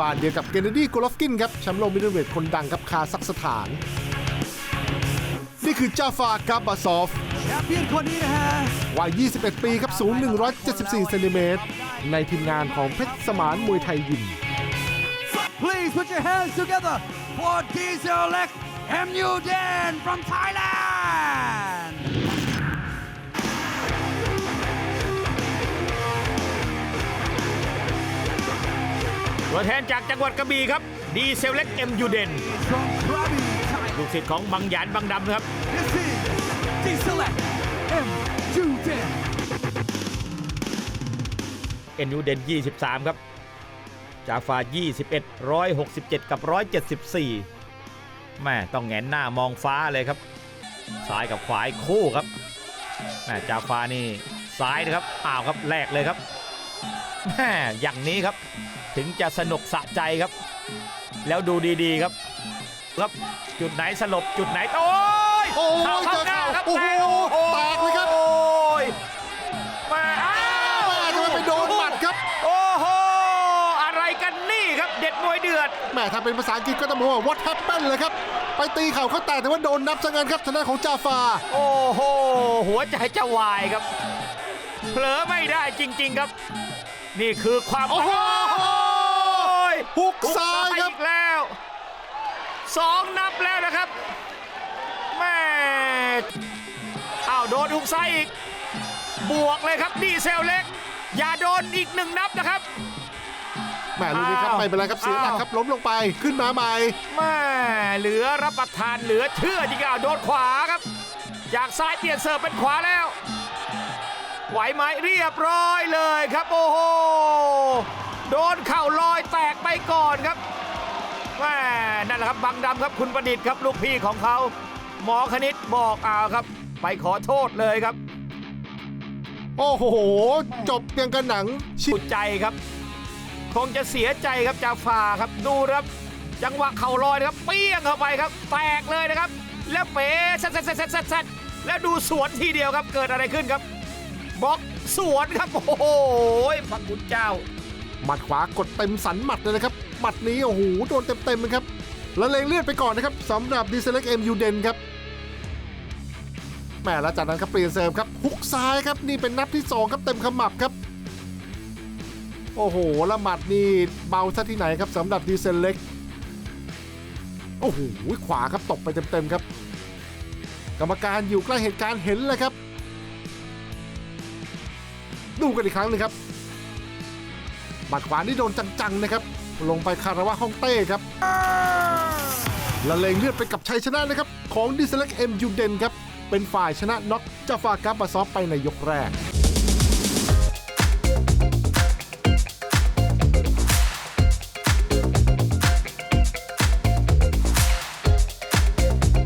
บ้านเดียวกับเกนเนดีโกลอฟกินครับแชมป์โลกมิดเดิลเวทคนดังครับคาซัคสถาน นี่คือจาฟากาบาซอฟแชมเปี้ยนคนนี้นะฮะวัย 21 ปีครับ สูง 174 เซนติเมตร ในทีมงานของเพชรสมานมวยไทยยิม Please put your hands together for Diesel X MU Dan from Thailand ตัวแทนจากจังหวัดกระบี่ครับ ดีเซลเล็กเอ็มยูเดน from Krabi ลูกศิษย์ของบังหยานบังดำนะครับ This is Diesel X MU Dan เอ็นยูเดน23 ครับจาฟา 21 167 กับ 174แม่ต้องแหงนหน้ามองฟ้าเลยครับ ซ้ายกับขวาคู่ครับแม่จาฟานี่ซ้ายนะครับอ้าวครับแลกเลยครับ แม่อย่างนี้ครับถึงจะสนุกสะใจครับ แล้วดูดีๆครับครับจุดไหนสลบจุดไหนโอ้ยโอ้ยเข้าเข้าหน้าครับโอ้โหแตกเลยครับโอ้ยมาอ้าวแม่ทำไมไปโดนหมัดครับ โอ้โหอะไรกันนี่ครับเด็ดมวยเดือดแม่ถ้าเป็นภาษาอังกฤษก็ต้องบอกว่า what happened เลยครับ ไปตีเข่าเขาแตกแต่ว่าโดนนับซะงั้นครับทางด้านของจาฟา โอ้โหหัวใจจะวายครับเผลอไม่ได้จริง ๆครับ นี่คือความโอ้โหยฮุกซ้ายครับอีกแล้วสองนับแล้วนะครับแม่อ้าวโดนฮุกซ้ายอีก บวกเลยครับดีเซลเล็ก อย่าโดนอีกหนึ่งนับนะครับแม่ลูกนี้ครับอ้าวไม่เป็นไรครับเสียหลักครับล้มลงไปขึ้นมาใหม่แม่เหลือรับประทานเหลือเชื่อจริงๆอ้าวโดนขวาครับ จากซ้ายเปลี่ยนเสิร์ฟเป็นขวาแล้ว ไหวไหมเรียบร้อยเลยครับโอ้โหโดนเข่าลอยแตกไปก่อนครับแม่นั่นแหละครับบังดำครับคุณประดิษฐ์ครับลูกพี่ของเขา หมอคณิตบอกเอาครับ ไปขอโทษเลยครับโอ้โห จบยังกันหนังชิสุดใจครับ คงจะเสียใจครับจาฟาครับดูครับ จังหวะเข่าลอยนะครับเปี้ยงเข้าไปครับ แตกเลยนะครับ แล้วเป๋ซัดซัดซัดซัดซัดซัดแล้วดูสวนทีเดียวครับเกิดอะไรขึ้นครับ บล็อกสวนครับ โอ้โหพังคุณเจ้า หมัดขวากดเต็มสันหมัดเลยนะครับ หมัดนี้โอ้โหโดนเต็มๆเลยครับแล้วเลงเลือดไปก่อนนะครับสำหรับดีเซลเอ็มยูเดนครับแหม่แล้วจากนั้นครับเปลี่ยนเสร์ฟครับฮุกซ้ายครับนี่เป็นนับที่สองครับเต็มขมับครับ โอ้โหล้วหมัดนี่เบาซะที่ไหนครับสำหรับดีเซลเล็กโอ้โหขวาครับตกไปเต็มๆครับ กรรมการอยู่ใกล้เหตุการณ์เห็นเลยครับ ดูกันอีกครั้งนึงครับบัดขวานี่โดนจังๆนะครับ ลงไปคาราวะฮ่องเต้ครับละเลงเลือดไปกับชัยชนะนะครับ ของดิสเล็กเอ็มยูเดนครับ เป็นฝ่ายชนะน็อกจาฟากาบาซอฟไปในยกแรก